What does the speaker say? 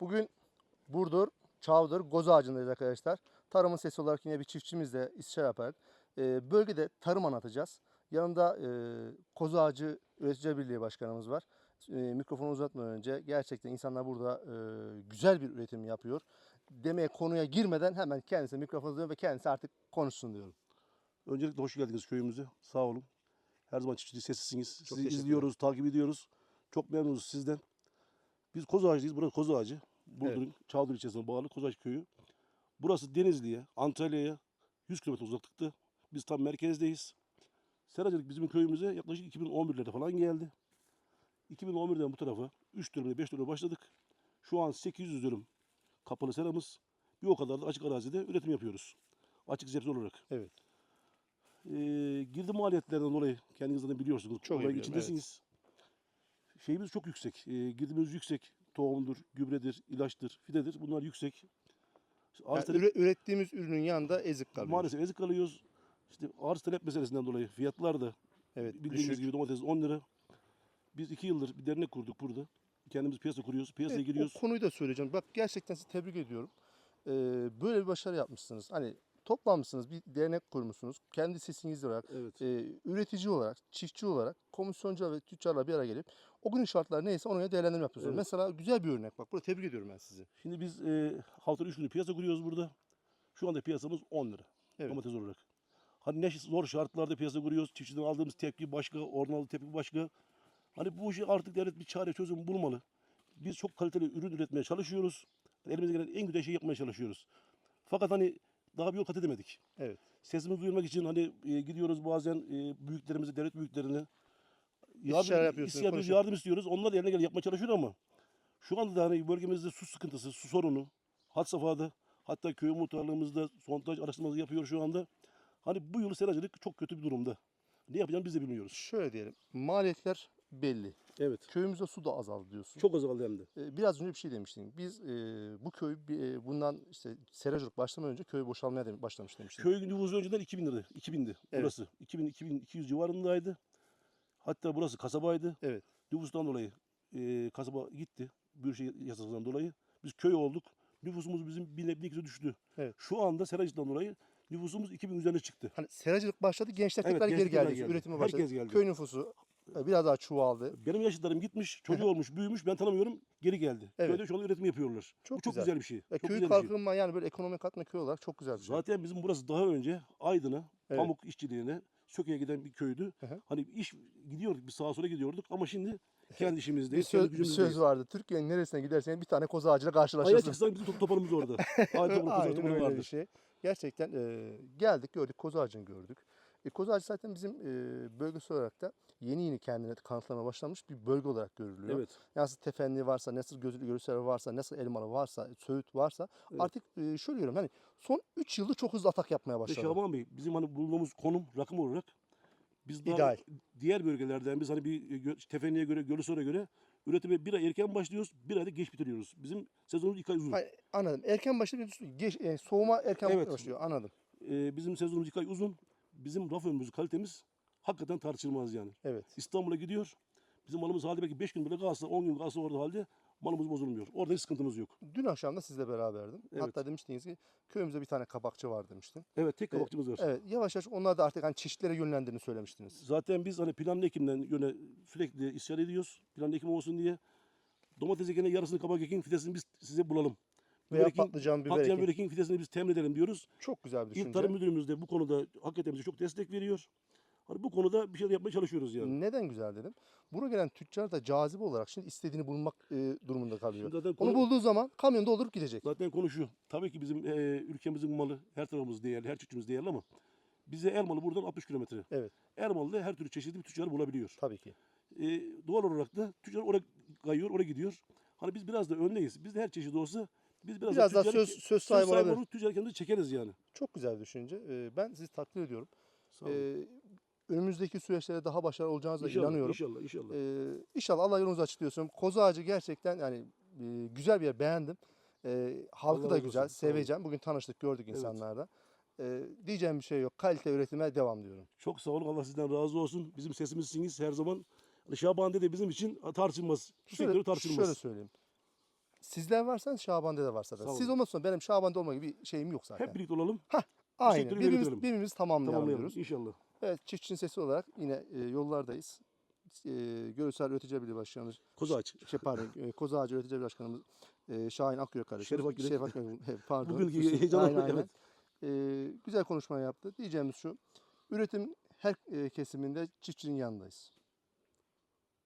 Bugün Burdur, Çavdır, Goz Ağacı'ndayız arkadaşlar. Tarımın sesi olarak yine bir çiftçimizle istişare yaparak e, bölgede tarım anlatacağız. Yanında e, Koz Ağacı Üretici Birliği Başkanımız var. E, mikrofonu uzatmadan önce gerçekten insanlar burada e, güzel bir üretim yapıyor. Demeye konuya girmeden hemen kendisine mikrofonu uzatıyorum ve kendisi artık konuşsun diyorum. Öncelikle hoş geldiniz köyümüze. Sağ olun. Her zaman çiftçi sesisiniz. Sizi teşekkür izliyoruz, takip ediyoruz. Çok memnunuz sizden. Biz Koz Ağacı'dayız. Burası Koz Ağacı. Burdur'un Çağdır ilçesine bağlı Kozağaç köyü. Burası Denizli'ye, Antalya'ya 100 kilometre uzaklıkta. Biz tam merkezdeyiz. Seracılık bizim köyümüze yaklaşık 2011'lerde falan geldi. 2011'den bu tarafa 3 dönümde 5 dönümde başladık. Şu an 800 dönüm kapalı seramız. Bir o kadar da açık arazide üretim yapıyoruz. Açık zepsi olarak. Evet. Ee, girdi maliyetlerinden dolayı kendiniz zaten biliyorsunuz. Çok iyi içindesiniz. Şeyimiz çok yüksek. Ee, girdimiz yüksek. Tohumdur, gübredir, ilaçtır, fidedir. Bunlar yüksek. İşte Yani Arz talep- üre- ürettiğimiz ürünün yanında ezik kalıyor. maalesef ezik kalıyoruz. İşte arz talep meselesinden dolayı fiyatlar da Evet, bildiğiniz düşük. gibi domates 10 lira. Biz 2 yıldır bir dernek kurduk burada. Kendimiz piyasa kuruyoruz. Piyasaya Evet, giriyoruz. O konuyu da söyleyeceğim. Bak gerçekten sizi tebrik ediyorum. Ee, böyle bir başarı yapmışsınız. Hani toplanmışsınız, bir dernek kurmuşsunuz. Kendi sesiniz olarak, Evet. e, üretici olarak, çiftçi olarak, komisyoncu ve tüccarla bir araya gelip o günün şartları neyse ona göre değerlendirme yapıyorsunuz. Evet. Mesela güzel bir örnek bak. Burada tebrik ediyorum ben sizi. Şimdi biz e, haftanın 3 günü piyasa kuruyoruz burada. Şu anda piyasamız 10 lira. Evet. Domates olarak. Hani ne zor şartlarda piyasa kuruyoruz. Çiftçiden aldığımız tepki başka, oradan tepki başka. Hani bu işi artık devlet bir çare çözüm bulmalı. Biz çok kaliteli ürün üretmeye çalışıyoruz. Elimize gelen en güzel şeyi yapmaya çalışıyoruz. Fakat hani daha bir yol kat edemedik. Evet. Sesimizi duyurmak için hani e, gidiyoruz bazen e, büyüklerimize, devlet büyüklerine İstişare yapıyorsunuz, konuşuyorsunuz. yardım istiyoruz. Onlar da yerine göre yapmaya çalışıyor ama şu anda da hani bölgemizde su sıkıntısı, su sorunu, had safhada, hatta köy muhtarlığımızda sondaj araştırması yapıyor şu anda. Hani bu yıl seracılık çok kötü bir durumda. Ne yapacağını biz de bilmiyoruz. Şöyle diyelim. Maliyetler belli. Evet. Köyümüzde su da azaldı diyorsun. Çok azaldı hem de. Ee, Biraz önce bir şey demiştin. Biz e, bu köy e, bundan işte seracılık başlamadan önce köy boşalmaya dem- başlamış demiştin. Köy nüfusu önceden 2000 liraydı. 2000'di Evet. burası. 2000 2200 civarındaydı. Hatta burası kasabaydı. Evet. Nüfustan dolayı e, kasaba gitti. Bir şey yasasından dolayı. Biz köy olduk. Nüfusumuz bizim bine, bin düştü. Evet. Şu anda seracılıktan dolayı nüfusumuz 2000 üzerine çıktı. Hani seracılık başladı, gençler Evet, tekrar geri geldi. geldi. Üretime Herkes başladı. geldi. Köy nüfusu e, biraz daha çoğaldı. Benim yaşıtlarım gitmiş, çocuğu olmuş, büyümüş. Ben tanımıyorum. Geri geldi. Evet. Köyde şu an üretim yapıyorlar. Çok Bu çok güzel. güzel, bir şey. Ve çok köy güzel şey. kalkınma yani böyle ekonomik katma köy olarak çok güzel bir şey. Zaten bizim burası daha önce Aydın'a, Evet. pamuk işçiliğine, Söke'ye giden bir köydü. Hı hı. Hani iş gidiyorduk, bir sağa sola gidiyorduk ama şimdi kendi Bir işimizdeyiz, söz, kendi bir söz vardı. Türkiye'nin neresine gidersen bir tane koza ağacıyla karşılaşırsın. çıksan bizim top toparımız orada. Topu öyle bir vardır. şey. Gerçekten e, geldik gördük koza ağacını gördük. E, koza ağacı zaten bizim e, bölgesi olarak da yeni yeni kendine kanıtlamaya başlamış bir bölge olarak görülüyor. Evet. Nasıl tefenli varsa, nasıl gözlü görüsel varsa, nasıl elmalı varsa, söğüt varsa artık e, şöyle diyorum hani son 3 yılda çok hızlı atak yapmaya Ve başladı. Şaban Bey bizim hani bulunduğumuz konum rakım olarak biz daha İdeal. diğer bölgelerden biz hani bir gö- tefenliğe göre, Gölüsor'a göre üretime bir ay erken başlıyoruz, bir ayda geç bitiriyoruz. Bizim sezonumuz iki ay uzun. Hayır, anladım. Erken başlıyor, geç, e, soğuma erken Evet. başlıyor. Anladım. Ee, bizim sezonumuz iki ay uzun. Bizim raf ömrümüz, kalitemiz hakikaten tartışılmaz yani. Evet. İstanbul'a gidiyor. Bizim malımız halde belki 5 gün bile kalsa, 10 gün kalsa orada halde malımız bozulmuyor. Orada hiç sıkıntımız yok. Dün akşam da sizle beraberdim. Evet. Hatta demiştiniz ki köyümüzde bir tane kabakçı var demiştin. Evet tek kabakçımız var. Evet, yavaş yavaş onlar da artık hani çeşitlere yönlendiğini söylemiştiniz. Zaten biz hani planlı ekimden yöne sürekli isyan ediyoruz. Planlı ekim olsun diye. Domates ekene yarısını kabak ekin fidesini biz size bulalım. Veya Biber ekin- patlıcan, biber patlıcan biber ekin fidesini biz temin edelim diyoruz. Çok güzel bir düşünce. İl Tarım Müdürümüz de bu konuda hakikaten bize çok destek veriyor. Hani bu konuda bir şeyler yapmaya çalışıyoruz yani. Neden güzel dedim? Buraya gelen tüccar da cazibe olarak şimdi istediğini bulmak e, durumunda kalıyor. Şimdi zaten Onu konu- bulduğu zaman kamyon doldurup gidecek. Zaten konu şu. Tabii ki bizim e, ülkemizin malı her tarafımız değerli, her çiftçimiz değerli ama bize Ermalı buradan 60 kilometre. Evet, Ermalı'da her türlü çeşitli bir tüccar bulabiliyor. tabii ki. E, doğal olarak da tüccar oraya kayıyor, oraya gidiyor. Hani biz biraz da öndeyiz. Biz de her çeşit olsa biz biraz, Biraz daha tüccarı- söz- söz sahibi olabilir. olup tüccar kendimizi çekeriz yani. Çok güzel bir düşünce. E, ben sizi takdir ediyorum. Sağ olun. E, önümüzdeki süreçlere daha başarılı olacağınıza inşallah, inanıyorum. inşallah, inşallah. Ee, inşallah Allah yolunuzu açık diyorsun. Koza ağacı gerçekten yani e, güzel bir yer beğendim. Ee, halkı Allah da güzel, olsun, seveceğim. Bugün tanıştık, gördük Evet. insanlarda. Ee, diyeceğim bir şey yok. Kalite üretime devam diyorum. Çok sağ olun. Allah sizden razı olsun. Bizim sesimizsiniz her zaman. Şaban dedi bizim için tartışılmaz. Şu sektörü tartışılmaz. şöyle söyleyeyim. Sizler varsanız Şaban dede var zaten. Sağ olun. Siz olmazsa benim Şaban dede olma gibi bir şeyim yok zaten. Hep birlikte olalım. Aynen. Birbirimiz, yönetelim. birbirimizi tamamlayalım, Tamamlayalım diyoruz. inşallah. Evet çiftçinin sesi olarak yine e, yollardayız. E, Görsel Üretici Birliği Başkanımız, Koza aç. şey pardon, e, Koza Ağacı Üretici Birliği Başkanımız e, Şahin Akgök kardeşim. Şerif Akgürek. Şerif Akgürek, evet, pardon. Bugün heyecanlı, Aynen, aynen. evet. E, güzel konuşma yaptı. Diyeceğimiz şu, üretim her e, kesiminde çiftçinin yanındayız.